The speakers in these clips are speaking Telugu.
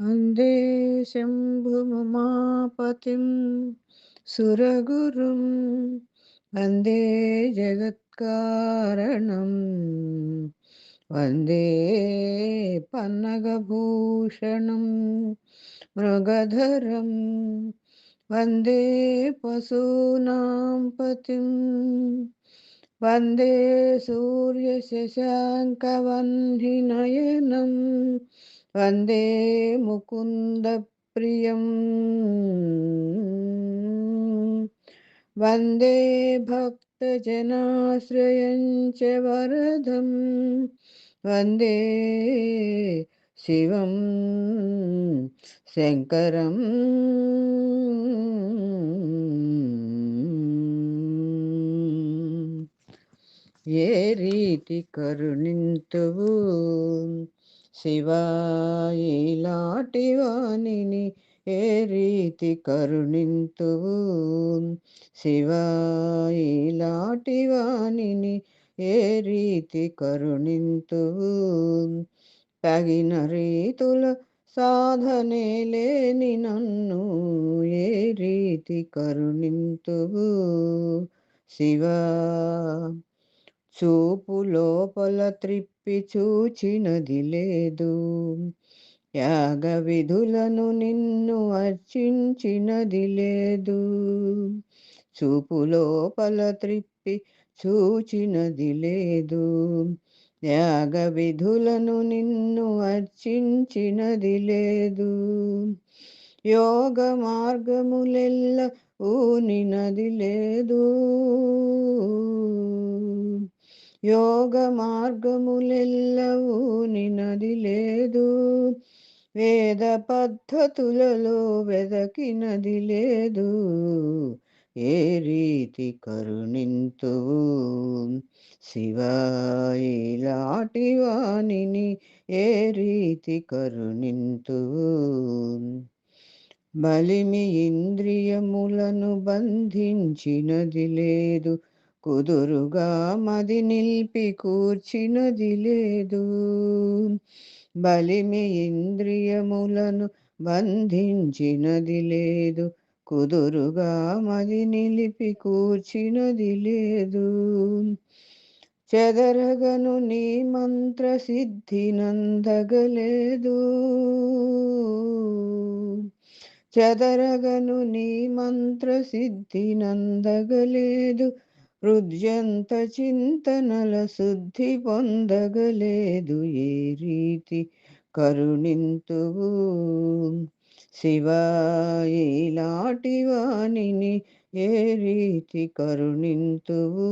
वन्दे शम्भुमुमापतिं सुरगुरुं वन्दे जगत्कारणम् वन्दे पन्नगभूषणं मृगधरं वन्दे पशूनां पतिं वन्दे सूर्यशशाङ्कवह्निनयनं वन्दे मुकुन्दप्रियम् वन्दे भक्तजनाश्रयं च वरदं वन्दे शिवं शङ्करम् ఏ రీతి కరుణింతువు? శివాయిలాంటి వాణిని ఏ రీతి కరుణింతువు? శివాయిలాంటి వాణిని ఏ రీతి కరుణింతువు? తగిన రీతుల సాధనే లేని నన్ను ఏ రీతి కరుణింతువు? శివా చూపు లోపల త్రిప్పి చూచినది లేదు. యాగ విధులను నిన్ను అర్చించినది లేదు. చూపు లోపల త్రిప్పి చూచినది లేదు. యాగ విధులను నిన్ను అర్చించినది లేదు. యోగ మార్గములెల్ల ఊనినది లేదు. యోగ మార్గములెల్లవూ నినది లేదు. వేద పద్ధతులలో వెదకినది లేదు. ఏ రీతి కరుణింతు శివాయిలాంటి వాణిని ఏ రీతి కరుణింతు బలిమి ఇంద్రియములను బంధించినది లేదు. కుదురుగా మది నిల్పి కూర్చినది లేదు. బలిమి ఇంద్రియములను బంధించినది లేదు. కుదురుగా మది నిలిపి కూర్చినది లేదు. చెదరగను నీ మంత్ర సిద్ధి నందగలేదు. చెదరగను నీ మంత్ర సిద్ధి నందగలేదు. హృద్యంత చింతనల శుద్ధి పొందగలేదు ఏ రీతి? కరుణింతువు శివాయిలాంటి వాణిని ఏ రీతి కరుణింతువు?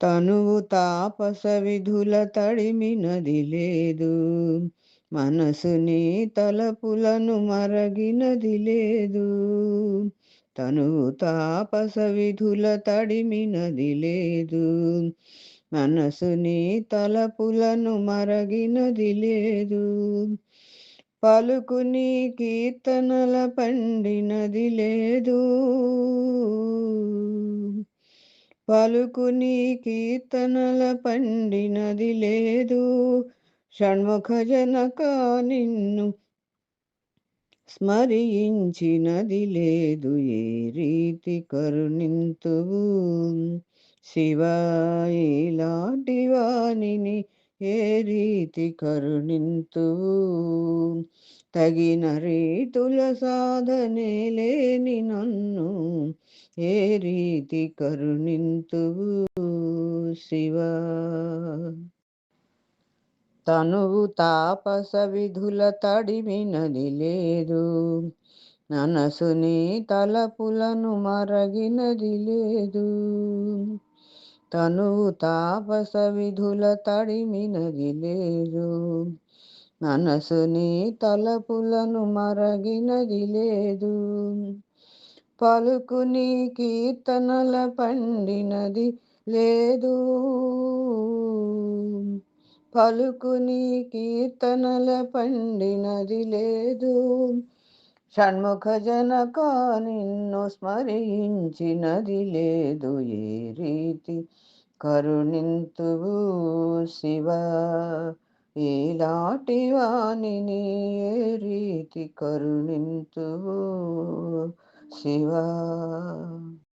తనువు తాపస విధుల తడిమినది లేదు మనసుని తలపులను మరగినది లేదు. తను తాపస విధుల తడిమినది లేదు. మనసుని తలపులను మరగినది లేదు. పలుకుని కీర్తనల పండినది లేదు. పలుకుని కీర్తనల పండినది లేదు. షణ్ముఖ జనక నిన్ను స్మరించినది లేదు ఏ రీతి కరుణింతువు. శివాయిలాంటి వాణిని ఏ రీతి కరుణింతువు? తగిన రీతుల సాధనే లేని నన్ను ఏ రీతి కరుణింతువు శివా? తనువు తాపస విధుల తడిమినది లేదు. మనసుని తలపులను మరగినది లేదు. తనువు తాపస విధుల తడిమినది లేదు. మనసుని తలపులను మరగినది లేదు. పలుకుని కీర్తనల పండినది లేదు. పలుకుని కీర్తనల పండినది లేదు. షణ్ముఖ జనక నిన్ను స్మరించినది లేదు. ఏ రీతి కరుణింతువు శివ. ఈలాటి వాణిని ఏ రీతి కరుణింతువు శివా?